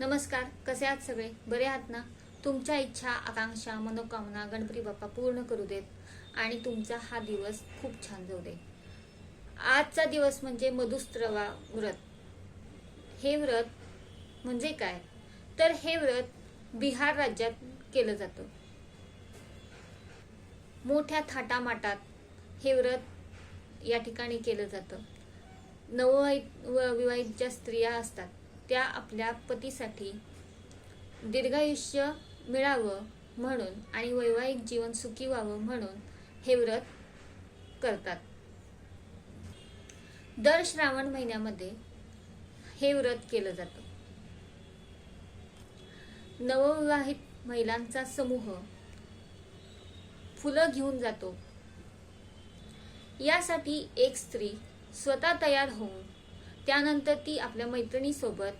नमस्कार कसे आहात सगळे? बरे आहात ना? तुमच्या इच्छा आकांक्षा मनोकामना गणपती बाप्पा पूर्ण करू देत आणि तुमचा हा दिवस खूप छान जाऊ दे. आजचा दिवस म्हणजे मधुस्त्रवा व्रत. हे व्रत म्हणजे काय? तर हे व्रत बिहार राज्यात केलं जातं. मोठ्या थाटामाटात हे व्रत या ठिकाणी केलं जातं. नवविवाहित व विवाहित ज्या स्त्रिया असतात. त्या आपल्या पतीसाठी दीर्घायुष्य मिळावं म्हणून आणि वैवाहिक जीवन सुखी व्हावं म्हणून हे व्रत करतात. दर श्रावण महिन्यामध्ये हे व्रत केलं जातं. नवविवाहित महिलांचा समूह फुलं घेऊन जातो. यासाठी एक स्त्री स्वतः तयार होऊन त्यानंतर ती आपल्या मैत्रिणीसोबत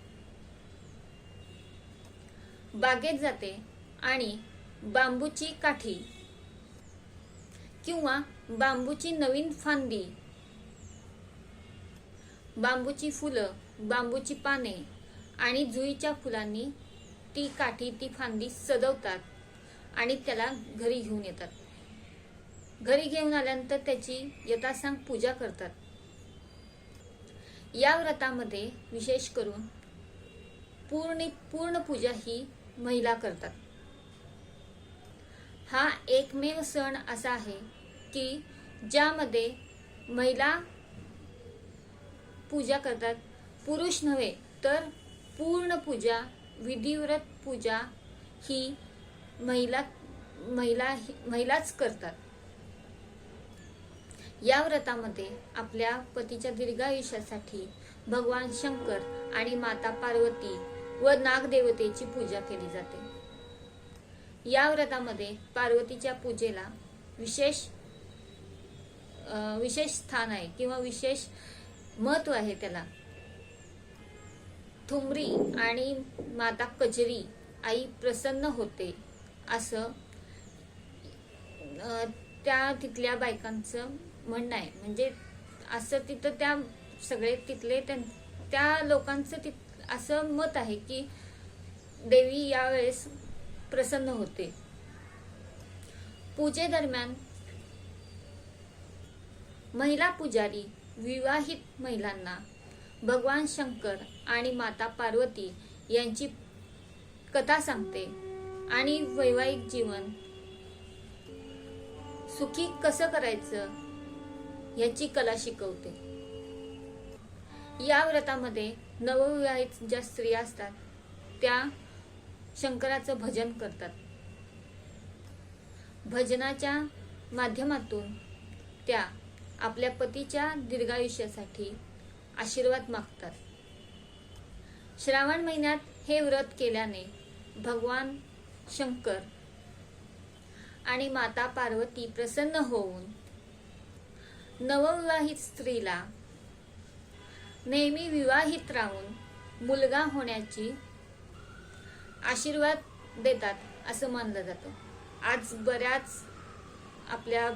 बागेत जाते आणि बांबूची काठी किंवा बांबूची नवीन फांदी बांबूची फुलं बांबूची पाने आणि जुईच्या फुलांनी ती काठी ती फांदी सजवतात आणि त्याला घरी घेऊन येतात. घरी घेऊन आल्यानंतर त्याची यथासांग पूजा करतात. या व्रतामध्ये विशेष करून पूर्ण पूर्ण पूजा ही महिला करतात. हा एकमेव सण असा आहे की ज्यामध्ये महिला पूजा करतात. पुरुष नव्हे तर पूर्ण पूजा विधिव्रत पूजा ही महिला महिला महिलाच करतात. या व्रतामध्ये आपल्या पतीच्या दीर्घायुष्यासाठी भगवान शंकर आणि माता पार्वती व नागदेवतेची पूजा केली जाते. या व्रतामध्ये पार्वतीच्या पूजेला विशेष विशेष स्थान आहे किंवा विशेष महत्त्व आहे त्याला. ठुमरी आणि माता कजरी आई प्रसन्न होते असं त्या तिथल्या बायकांचं म्हणणं आहे म्हणजे असं तिथं त्या सगळे तिथले त्यां- त्या लोकांचं तिथ असं मत आहे की देवी यावेळेस प्रसन्न होते. पूजेदरम्यान महिला पुजारी विवाहित महिलांना भगवान शंकर आणि माता पार्वती यांची कथा सांगते आणि वैवाहिक जीवन सुखी कसं करायचं याची कला शिकवते. या व्रतामध्ये नवविवाहित ज्या स्त्रिया असतात त्या शंकराचं भजन करतात. भजनाच्या माध्यमातून त्या आपल्या पतीच्या दीर्घायुष्यासाठी आशीर्वाद मागतात. श्रावण महिन्यात हे व्रत केल्याने भगवान शंकर आणि माता पार्वती प्रसन्न होऊन नवविवाहित स्त्रीला नेहमी विवाहित राहून मुलगा होण्याची आशीर्वाद देतात असं मानलं जातं. आज बऱ्याच आपल्या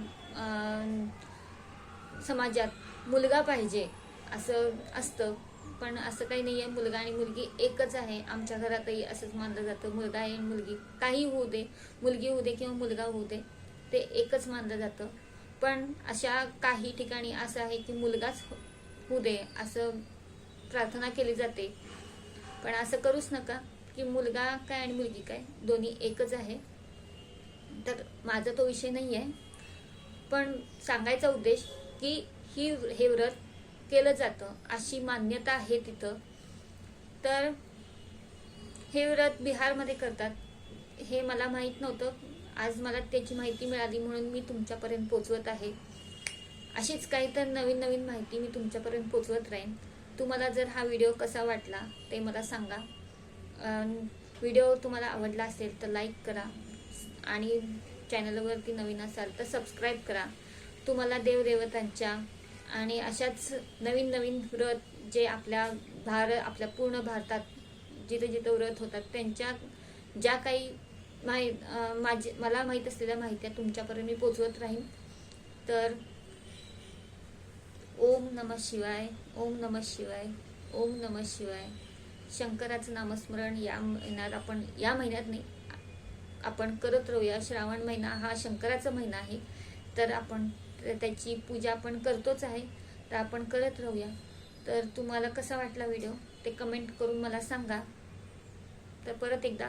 समाजात मुलगा पाहिजे असं असतं पण असं काही नाही आहे मुलगा आणि मुलगी एकच आहे. आमच्या घरातही असंच मानलं जातं. मुलगा आहे आणि मुलगी काही होऊ दे मुलगी होऊ दे किंवा मुलगा होऊ दे ते एकच मानलं जातं. पण अशा काही ठिकाणी असं आहे की मुलगाच हो- होऊ दे असं प्रार्थना केली जाते. पण असं करूच नका की मुलगा काय आणि मुलगी काय दोन्ही एकच आहे. तर माझा तो विषय नाही आहे पण सांगायचा उद्देश की ही हे व्रत केलं जातं अशी मान्यता आहे तिथं. तर हे व्रत बिहारमध्ये करतात हे मला माहीत नव्हतं. आज मला त्याची माहिती मिळाली म्हणून मी तुमच्यापर्यंत पोचवत आहे. अशीच काही तर नवीन नवीन माहिती मी तुमच्यापर्यंत पोचवत राहीन. तुम्हाला जर हा व्हिडिओ कसा वाटला ते मला सांगा. व्हिडिओ तुम्हाला आवडला असेल तर लाईक करा आणि चॅनलवरती नवीन असाल तर सबस्क्राईब करा. तुम्हाला देवदेवतांच्या आणि अशाच नवीन नवीन व्रत जे आपल्या भार आपल्या पूर्ण भारतात जिथं जिथं व्रत होतात त्यांच्या ज्या काही माहि माझे मला माहीत असलेल्या माहित्या तुमच्यापर्यंत मी पोचवत राहीन. तर ओम नम शिवाय ओम नम शिवाय ओम नम शिवाय. शंकराचं नामस्मरण या महिन्यात आपण या महिन्यात नाही आपण करत राहूया. श्रावण महिना हा शंकराचा महिना आहे. तर आपण तर त्याची पूजा आपण करतोच आहे. तर आपण करत राहूया. तर तुम्हाला कसा वाटला व्हिडिओ? ते कमेंट करून मला सांगा. तर परत एकदा